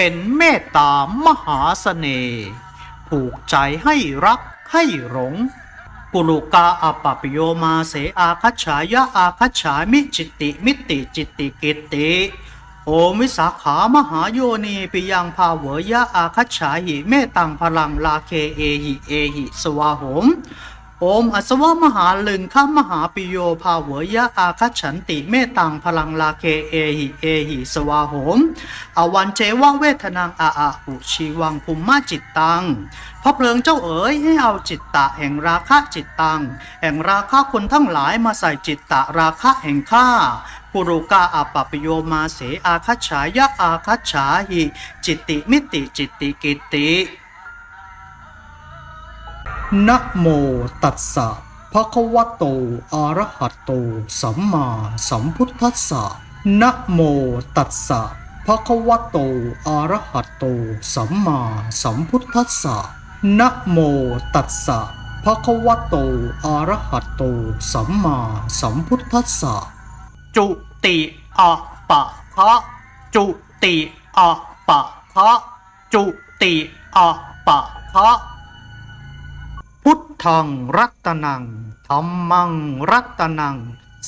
เป็นเมตตามหาเสน่ห์ผูกใจให้รักให้หลงปุรุกาอปปโยมาเสอาคัจฉายะอาคัจฉามิจิติ มิติจิตติกิตติโอมวิสาขามหาโยนีปิยังภาเวยะอาคัจฉาหิเมตังพลังลาเคเอหิเอหิสวาหม โอมอัศวมหาลึงข้ามหาปิโยภาเวยะอาคัจฉันติเมตังพลังลาเคเอหิเอหิสวาโหม อวันเจวะเวทนังอาอาอุชีวังภูมิมาจิตตังพระเพลิงเจ้าเอ๋ยให้เอาจิตตะแห่งราคะจิตตัง แห่งราคะคนทั้งหลายมาใส่จิตตะราคะแห่งข้าปุรุกาอัปปโยมาเสอาคัจฉายะอาคัจฉาหิจิตติมิติจิตติกิติ นะโมตัสสะภะคะวะโตอะระหะโต สัมมาสัมพุทธัสสะนะโมตัสสะภะคะวะโตอะระหะโต สัมมาสัมพุทธัสสะนะโมตัสสะภะคะวะโตอะระหะโต สัมมาสัมพุทธัสสะจุติอะปะคะจุติอะปะคะจุติอะปะคะ ทังรัตนังธรรมังรัตนัง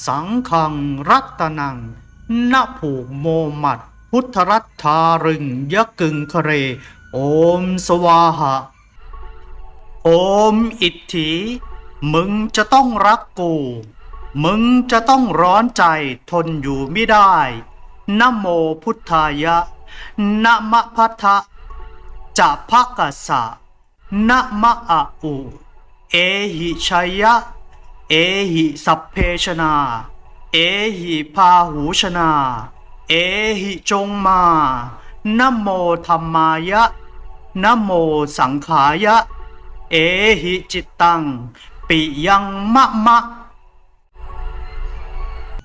สังฆังรัตนังนะผูกโมมัด พุทธรัตธารึงยะกึงคเร โอมสวาหะ โอมอิทธิ มึงจะต้องรักกู มึงจะต้องร้อนใจทนอยู่ไม่ได้นะโมพุทธายะนะมะพัทธะจะพะกัสสะนะมะอะอุ เอหิชัยยะ เอหิสัพเพชนา เอหิพาหูชนา เอหิจงมานโมธรรมายะนโมสังขายะ เอหิจิตตัง ปิยังมะมะ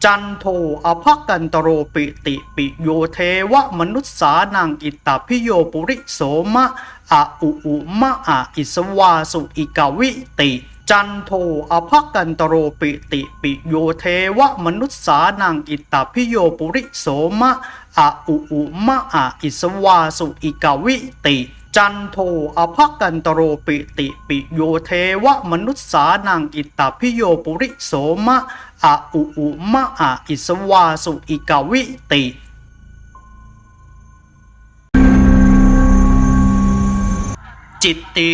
จันโทอภกันตโรปิติปิโยเทวะมนุษสานังอิตตพิโยปุริโสมะอะอุอุมะอะอิสวาสุอิกาวิติจันโทอภกันตโรปิติปิโยเทวะมนุษสานังอิตตพิโยปุริโสมะอะอุอุมะอะอิสวาสุอิกาวิติ จันโทอภกันตโรปิติปิโยเทวะมนุษสานังอิตตพิโยปุริโสมะอะอุอุมะอะอิสวาสุอิกาวิติจิตติ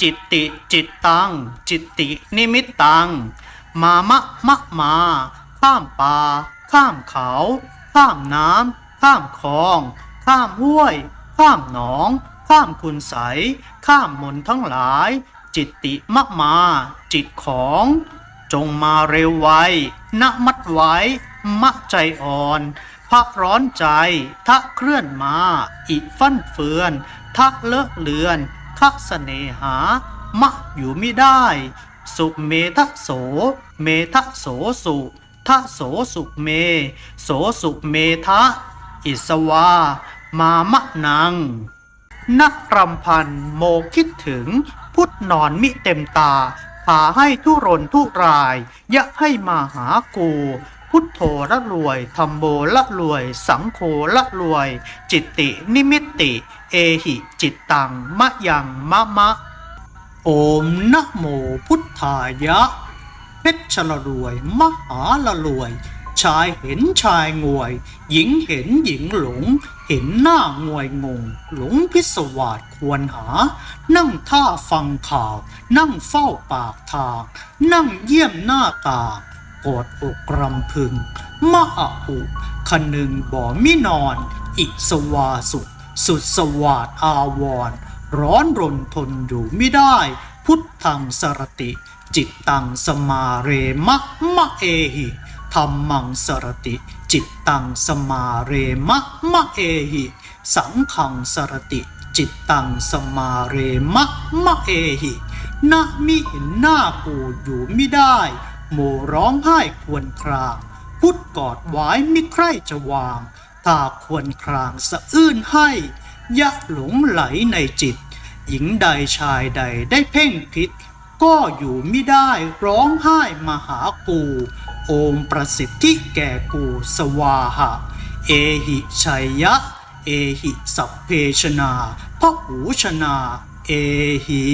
จิตติ จิตตัง จิตติ นิมิตตัง มามะมะมา ข้ามป่า ข้ามเขา ข้ามน้ำ ข้ามคลอง ข้ามห้วย ข้ามหนอง ข้ามคุณใส ข้ามมนทั้งหลาย จิตติมะมา จิตของ จงมาเร็วไวนะมัดไว้มะใจอ่อนพระร้อนใจ ทะเคลื่อนมา อิฟั่นเฟือน ทะเลอะเลือนคะเสน่หา มะอยู่ไม่ได้ สุเมทะโส เมทะโสสุทะโสสุเม โสสุเมทะ อิสวามามะนัง นักรำพันโมคิดถึง พุทธนอนมิเต็มตาพาให้ทุรนทุราย ยะให้มาหากู พุทโธละรวยธรรมโบละรวย สังโฆละรวย จิตตินิมิตติ เอหิจิตตังมะยังมะมะ โอมนะโมพุทธายะเพชรละรวย มหาละรวย ชายเห็นชายงวย หญิงเห็นหญิงหลง เห็นหน้างวยงง หลงพิศวาสควรหา นั่งท่าฟังข่าว นั่งเฝ้าปากทาง นั่งเยี่ยมหน้ากากอดอกรำพึง มะอะอุคนึงบ่มินอน อิสวาสุสุดสวาดอาวร ร้อนรนทนอยู่ไม่ได้ พุทธังสรติ จิตตังสมาเรมะมะเอหิ ธรรมังสรติ จิตตังสมาเรมะมะเอหิ สังขังสรติ จิตตังสมาเรมะมะเอหินะมิเห็นหน้ากูอยู่ไม่ได้ โมร้องไห้ควรคราง พุทธกอดไว้มิใครจะวาง ตาควรครางสะอื้นให้ยะหลงไหลในจิต หญิงใดชายใดได้เพ่งพิษก็อยู่ไม่ได้ร้องไห้มาหากู โอมประสิทธิแก่กูสวาหะ เอหิชัยยะ เอหิสัพเพชนาพหูชนา เอหิ